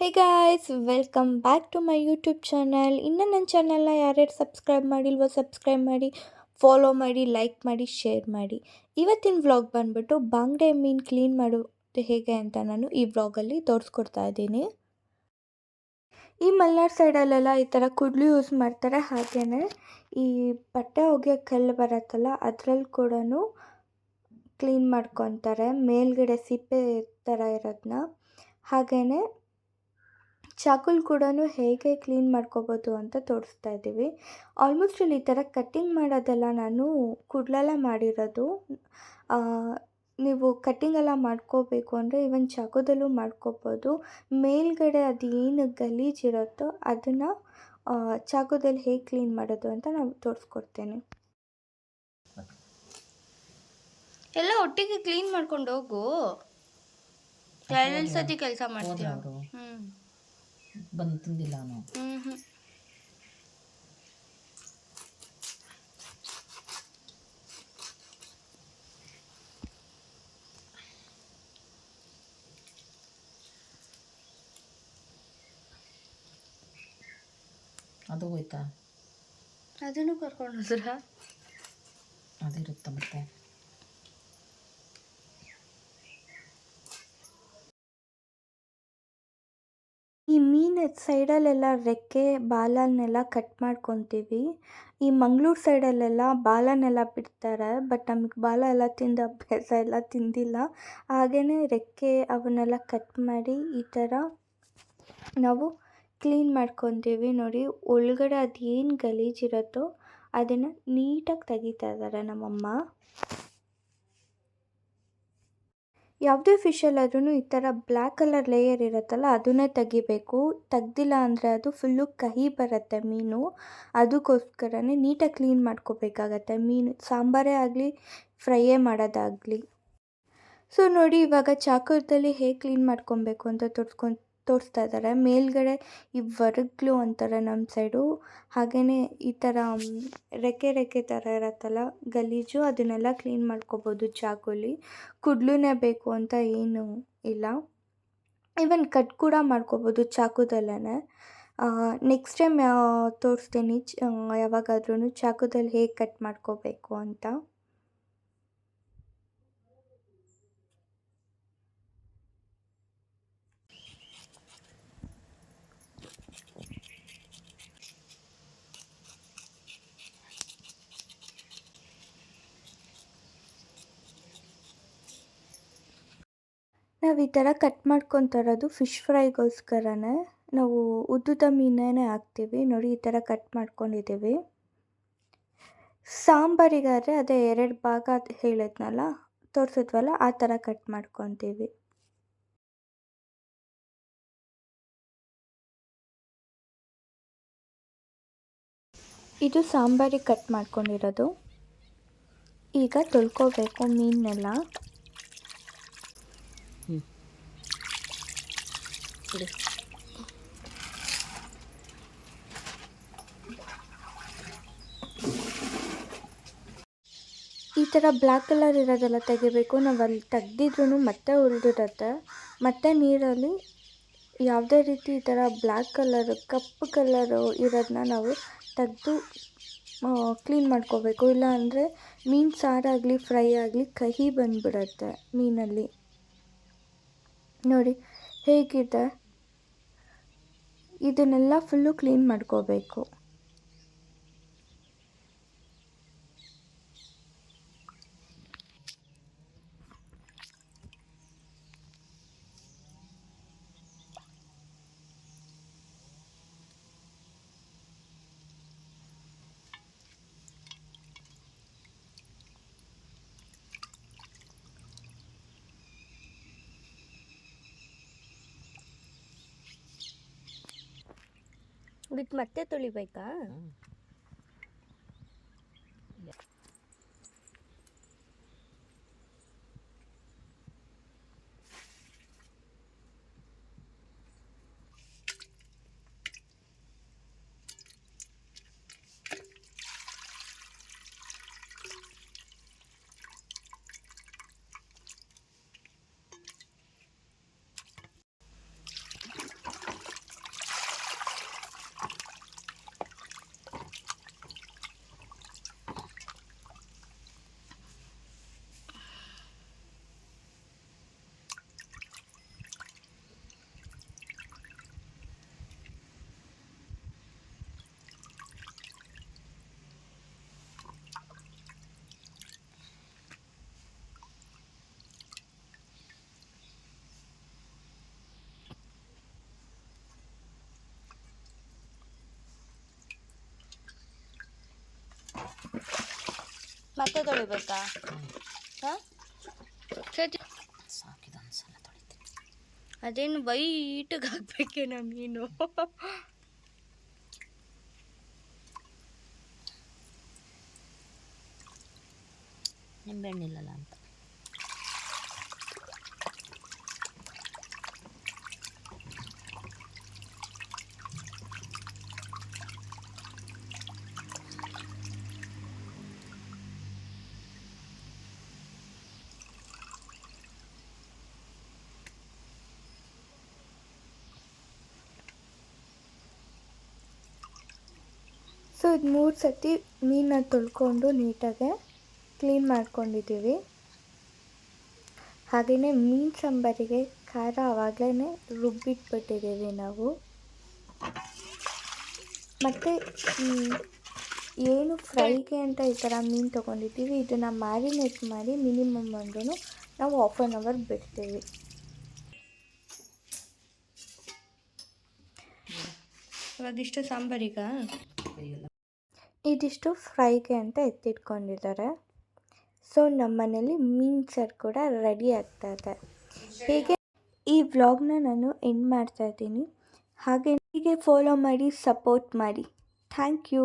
Hey guys welcome back to my YouTube channel ಇನ್ನು ನನ್ನ ಚಾನಲ್ನ ಯಾರ್ಯಾರು ಸಬ್ಸ್ಕ್ರೈಬ್ ಮಾಡಿಲ್ವೋ ಸಬ್ಸ್ಕ್ರೈಬ್ ಮಾಡಿ ಫಾಲೋ ಮಾಡಿ ಲೈಕ್ ಮಾಡಿ ಶೇರ್ ಮಾಡಿ. ಇವತ್ತಿನ ವ್ಲಾಗ್ ಬಂದುಬಿಟ್ಟು ಬಾಂಗ್ಡೆ ಮೀನು ಕ್ಲೀನ್ ಮಾಡೋದು ಹೇಗೆ ಅಂತ ನಾನು ಈ ವ್ಲಾಗಲ್ಲಿ ತೋರಿಸ್ಕೊಡ್ತಾ ಇದ್ದೀನಿ. ಈ ಮಲ್ನಾಡ್ ಸೈಡಲ್ಲೆಲ್ಲ ಈ ಥರ ಕುಡ್ಲು ಯೂಸ್ ಮಾಡ್ತಾರೆ ಹಾಗೇ ಈ ಬಟ್ಟೆ ಒಗೆಯೋ ಕಲ್ಲು ಬರುತ್ತಲ್ಲ ಅದರಲ್ಲಿ ಕೂಡ ಕ್ಲೀನ್ ಮಾಡ್ಕೊತಾರೆ. ಮೇಲ್ಗಡೆ ಸಿಪ್ಪೆ ಥರ ಇರೋದನ್ನ ಹಾಗೆಯೇ ಚಾಕುಲ್ ಕೂಡ ಹೇಗೆ ಕ್ಲೀನ್ ಮಾಡ್ಕೋಬೋದು ಅಂತ ತೋರಿಸ್ತಾ ಇದ್ದೀವಿ. ಆಲ್ಮೋಸ್ಟ್ ಇಲ್ಲಿ ಈ ಥರ ಕಟ್ಟಿಂಗ್ ಮಾಡೋದೆಲ್ಲ ನಾನು ಕೂಡಲೆಲ್ಲ ಮಾಡಿರೋದು. ನೀವು ಕಟ್ಟಿಂಗ್ ಎಲ್ಲ ಮಾಡ್ಕೋಬೇಕು ಅಂದರೆ ಈವನ್ ಚಾಕುದಲ್ಲೂ ಮಾಡ್ಕೋಬೋದು. ಮೇಲ್ಗಡೆ ಅದು ಏನು ಗಲೀಜಿರುತ್ತೋ ಅದನ್ನು ಚಾಕುದಲ್ಲಿ ಹೇಗೆ ಕ್ಲೀನ್ ಮಾಡೋದು ಅಂತ ನಾವು ತೋರಿಸ್ಕೊಡ್ತೇನೆ. ಎಲ್ಲ ಒಟ್ಟಿಗೆ ಕ್ಲೀನ್ ಮಾಡ್ಕೊಂಡು ಹೋಗು. ಎರಡು ಸತಿ ಕೆಲಸ ಮಾಡ್ತೀವಿ ಹ್ಞೂ ಬಂದು ತಿಂದಿಲ್ಲ ಅವನು. ಅದು ಹೋಯ್ತಾ? ಅದನ್ನು ಕರ್ಕೊಂಡು ಹೋದ್ರ? ಅದಿರುತ್ತೆ ಮತ್ತೆ. ಈ ಮೀನು ಸೈಡಲ್ಲೆಲ್ಲ ರೆಕ್ಕೆ ಬಾಲನ್ನೆಲ್ಲ ಕಟ್ ಮಾಡ್ಕೊತೀವಿ. ಈ ಮಂಗ್ಳೂರು ಸೈಡಲ್ಲೆಲ್ಲ ಬಾಲನ್ನೆಲ್ಲ ಬಿಡ್ತಾರೆ ಬಟ್ ನಮಗೆ ಬಾಲ ಎಲ್ಲ ತಿಂದ ಅಭ್ಯಾಸ ಎಲ್ಲ ತಿಂದಿಲ್ಲ. ಹಾಗೆಯೇ ರೆಕ್ಕೆ ಅವನ್ನೆಲ್ಲ ಕಟ್ ಮಾಡಿ ಈ ಥರ ನಾವು ಕ್ಲೀನ್ ಮಾಡ್ಕೊತೀವಿ ನೋಡಿ. ಒಳಗಡೆ ಅದೇನು ಗಲೀಜಿರುತ್ತೋ ಅದನ್ನು ನೀಟಾಗಿ ತೆಗಿತಾ ಇದ್ದಾರೆ ನಮ್ಮಮ್ಮ. ಯಾವುದೇ ಫಿಶಲ್ಲಾದ್ರೂ ಈ ಥರ ಬ್ಲ್ಯಾಕ್ ಕಲರ್ ಲೇಯರ್ ಇರುತ್ತಲ್ಲ, ಅದನ್ನೇ ತೆಗಿಬೇಕು. ತೆಗ್ದಿಲ್ಲ ಅಂದರೆ ಅದು ಫುಲ್ಲು ಕಹಿ ಬರುತ್ತೆ ಮೀನು. ಅದಕ್ಕೋಸ್ಕರನೇ ನೀಟಾಗಿ ಕ್ಲೀನ್ ಮಾಡ್ಕೋಬೇಕಾಗತ್ತೆ ಮೀನು. ಸಾಂಬಾರೇ ಆಗಲಿ ಫ್ರೈಯೇ ಮಾಡೋದಾಗಲಿ. ಸೊ ನೋಡಿ ಇವಾಗ ಚಾಕುದಲ್ಲಿ ಹೇಗೆ ಕ್ಲೀನ್ ಮಾಡ್ಕೊಬೇಕು ಅಂತ ತೋರಿಸ್ಕೊಂಡು ತೋರಿಸ್ತಾ ಇದ್ದಾರೆ. ಮೇಲ್ಗಡೆ ಈ ವರ್ಗ್ಲು ಅಂತಾರೆ ನಮ್ಮ ಸೈಡು. ಹಾಗೆಯೇ ಈ ಥರ ರೆಕ್ಕೆ ರೆಕ್ಕೆ ಥರ ಇರತ್ತಲ್ಲ ಗಲೀಜು, ಅದನ್ನೆಲ್ಲ ಕ್ಲೀನ್ ಮಾಡ್ಕೋಬೋದು ಚಾಕುಲಿ ಕುಡ್ಲುನೇ ಬೇಕು ಅಂತ ಏನು ಇಲ್ಲ. ಈವನ್ ಕಟ್ ಕೂಡ ಮಾಡ್ಕೋಬೋದು ಚಾಕುದಲ್ಲೇ ನೆಕ್ಸ್ಟ್ ಟೈಮ್ ತೋರಿಸ್ತೀನಿ. ಯಾವಾಗಾದ್ರೂ ಚಾಕುದಲ್ಲಿ ಹೇಗೆ ಕಟ್ ಮಾಡ್ಕೋಬೇಕು ಅಂತ. ನಾವು ಈ ಥರ ಕಟ್ ಮಾಡ್ಕೊತಿರೋದು ಫಿಶ್ ಫ್ರೈಗೋಸ್ಕರನೇ ನಾವು ಉದ್ದುದ ಮೀನೇ ಹಾಕ್ತೀವಿ. ನೋಡಿ ಈ ಥರ ಕಟ್ ಮಾಡ್ಕೊಂಡಿದ್ದೀವಿ. ಸಾಂಬಾರಿಗಾದರೆ ಅದೇ ಎರಡು ಭಾಗ ಹೇಳಿದ್ನಲ್ಲ, ತೋರಿಸಿದ್ವಲ್ಲ, ಆ ಥರ ಕಟ್ ಮಾಡ್ಕೊತೀವಿ. ಇದು ಸಾಂಬಾರಿಗೆ ಕಟ್ ಮಾಡ್ಕೊಂಡಿರೋದು. ಈಗ ತೊಳ್ಕೊಬೇಕು ಮೀನನ್ನೆಲ್ಲ. ಬಿಡಿ. ಈ ಥರ ಬ್ಲ್ಯಾಕ್ ಕಲರ್ ಇರೋದೆಲ್ಲ ತೆಗಿಬೇಕು. ನಾವು ಅಲ್ಲಿ ತೆಗ್ದಿದ್ರೂ ಮತ್ತೆ ಉಳಿದಿರುತ್ತೆ ಮತ್ತೆ ನೀರಲ್ಲಿ ಯಾವುದೇ ರೀತಿ ಈ ಥರ ಬ್ಲ್ಯಾಕ್ ಕಲರ್, ಕಪ್ಪು ಕಲರು ಇರೋದನ್ನ ನಾವು ತೆಗೆದು ಕ್ಲೀನ್ ಮಾಡ್ಕೋಬೇಕು. ಇಲ್ಲ ಅಂದರೆ ಮೀನು ಸಾರಾಗಲಿ, ಫ್ರೈ ಆಗಲಿ ಕಹಿ ಬಂದುಬಿಡತ್ತೆ ಮೀನಲ್ಲಿ. ನೋಡಿ ಹೇಗಿದೆ? ಇದನ್ನೆಲ್ಲ ಫುಲ್ಲು ಕ್ಲೀನ್ ಮಾಡ್ಕೋಬೇಕು. ಬಿಟ್ಟು ಮತ್ತೆ ತೊಳಿಬೇಕಾ? ಮತ್ತೆ ತೊಳಿಬೇಕಾ ಹಾಂ? ಸರಿ. ಸಾಕಿದ ಅನ್ಸಲ್ಲ ತೊಳಿತೀನಿ. ಅದೇನು ವೈಟಿಗೆ ಹಾಕ್ಬೇಕೇನ ಮೀನು. ನಿಂಬೆಹಣ್ಣಿಲ್ಲಲ್ಲ ಅಂತ. ಇದು ಮೂರು ಸತಿ ಮೀನನ್ನ ತೊಳ್ಕೊಂಡು ನೀಟಾಗೆ ಕ್ಲೀನ್ ಮಾಡ್ಕೊಂಡಿದ್ದೀವಿ. ಹಾಗೆಯೇ ಮೀನು ಸಾಂಬಾರಿಗೆ ಖಾರ ಆವಾಗಲೇ ರುಬ್ಬಿಟ್ಬಿಟ್ಟಿದ್ದೀವಿ ನಾವು. ಮತ್ತು ಏನು ಫ್ರೈಗೆ ಅಂತ ಈ ಥರ ಮೀನು ತೊಗೊಂಡಿದ್ದೀವಿ ಇದನ್ನು ಮ್ಯಾರಿನೇಟ್ ಮಾಡಿ ಮಿನಿಮಮ್ ಅಂದ್ರೂ ನಾವು ಹಾಫ್ ಆನ್ ಅವರ್ ಬಿಡ್ತೀವಿ. ಇವಾಗಿಷ್ಟು ಸಾಂಬಾರಿಗಾ? ಕೈಯೆಲ್ಲ ಇದಿಷ್ಟು ಫ್ರೈಗೆ ಅಂತ ಎತ್ತಿಟ್ಕೊಂಡಿದ್ದಾರೆ. ಸೊ ನಮ್ಮ ಮನೇಲಿ ಮೀನು ಸಾರು ಕೂಡ ರೆಡಿ ಆಗ್ತಾ ಇದೆ. ಹೀಗೆ ಈ ವ್ಲಾಗ್ನ ನಾನು ಎಂಡ್ ಮಾಡ್ತಾ ಇದ್ದೀನಿ. ಹಾಗೆ ಹೀಗೆ ಫಾಲೋ ಮಾಡಿ ಸಪೋರ್ಟ್ ಮಾಡಿ. Thank you